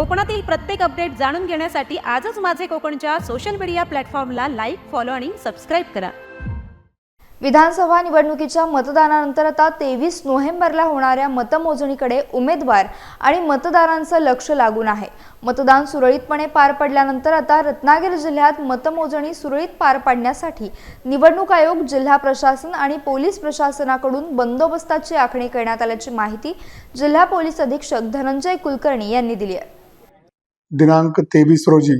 कोकणातील प्रत्येक अपडेट जाणून घेण्यासाठी आजच माझे कोकणच्या सोशल मीडिया प्लॅटफॉर्मला लाईक फॉलो आणि सबस्क्राईब करा. विधानसभा निवडणुकीच्या मतदानानंतर आता तेवीस नोव्हेंबरला होणाऱ्या मतमोजणीकडे उमेदवार आणि मतदारांचं लक्ष लागून आहे. मतदान सुरळीतपणे पार पडल्यानंतर आता रत्नागिरी जिल्ह्यात मतमोजणी सुरळीत पार पाडण्यासाठी निवडणूक आयोग जिल्हा प्रशासन आणि पोलीस प्रशासनाकडून बंदोबस्ताची आखणी करण्यात आल्याची माहिती जिल्हा पोलीस अधीक्षक धनंजय कुलकर्णी यांनी दिली आहे. दिनांक तेवीस रोजी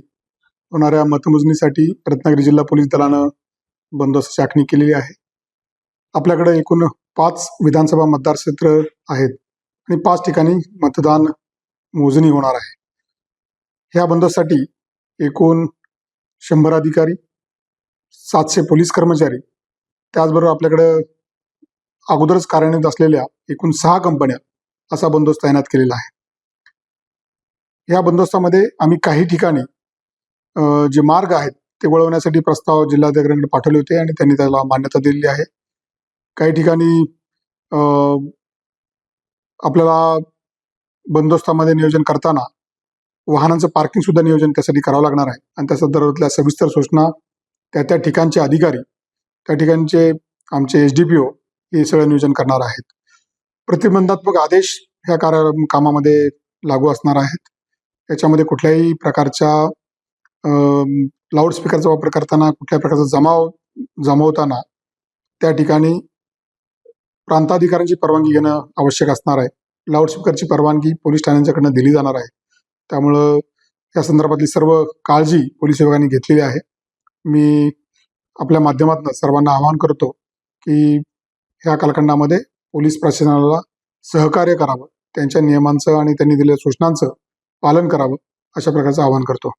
होणाऱ्या मतमोजणीसाठी रत्नागिरी जिल्हा पोलीस दलानं बंदोबस्ताची आखणी केलेली आहे. आपल्याकडे एकूण पाच विधानसभा मतदारक्षेत्र आहेत आणि पाच ठिकाणी मतदान मोजणी होणार आहे. ह्या बंदोबस्तासाठी एकूण शंभर अधिकारी सातशे पोलीस कर्मचारी त्याचबरोबर आपल्याकडं अगोदरच कार्यान्वित असलेल्या एकूण सहा कंपन्या असा बंदोबस्त तैनात केलेला आहे. ह्या बंदोबस्तामध्ये आम्ही काही ठिकाणी जे मार्ग आहेत ते वळवण्यासाठी प्रस्ताव जिल्हाधिकाऱ्यांकडे पाठवले होते आणि त्यांनी त्याला मान्यता दिलेली आहे. काही ठिकाणी आपल्याला बंदोबस्तामध्ये नियोजन करताना वाहनांचं पार्किंग सुद्धा नियोजन त्यासाठी करावं लागणार आहे. आणि त्या संदर्भातल्या सविस्तर सूचना त्या त्या ठिकाणचे अधिकारी त्या ठिकाणचे आमचे एच डी पी ओ हे सगळं नियोजन करणार आहेत. प्रतिबंधात्मक आदेश ह्या कार्य कामामध्ये लागू असणार आहेत. त्याच्यामध्ये कुठल्याही प्रकारच्या लाऊडस्पीकरचा वापर करताना कुठल्याही प्रकारचा जमाव जमवताना त्या ठिकाणी प्रांताधिकाऱ्यांची परवानगी घेणं आवश्यक असणार आहे. लाऊडस्पीकरची परवानगी पोलीस ठाण्यांच्याकडनं दिली जाणार आहे. त्यामुळं या संदर्भातली सर्व काळजी पोलीस विभागाने घेतलेली आहे. मी आपल्या माध्यमातून सर्वांना आवाहन करतो की ह्या कालखंडामध्ये पोलीस प्रशासनाला सहकार्य करावं. त्यांच्या नियमांचं आणि त्यांनी दिलेल्या सूचनांचं पालन करावं अशा प्रकारचं आवाहन करतो.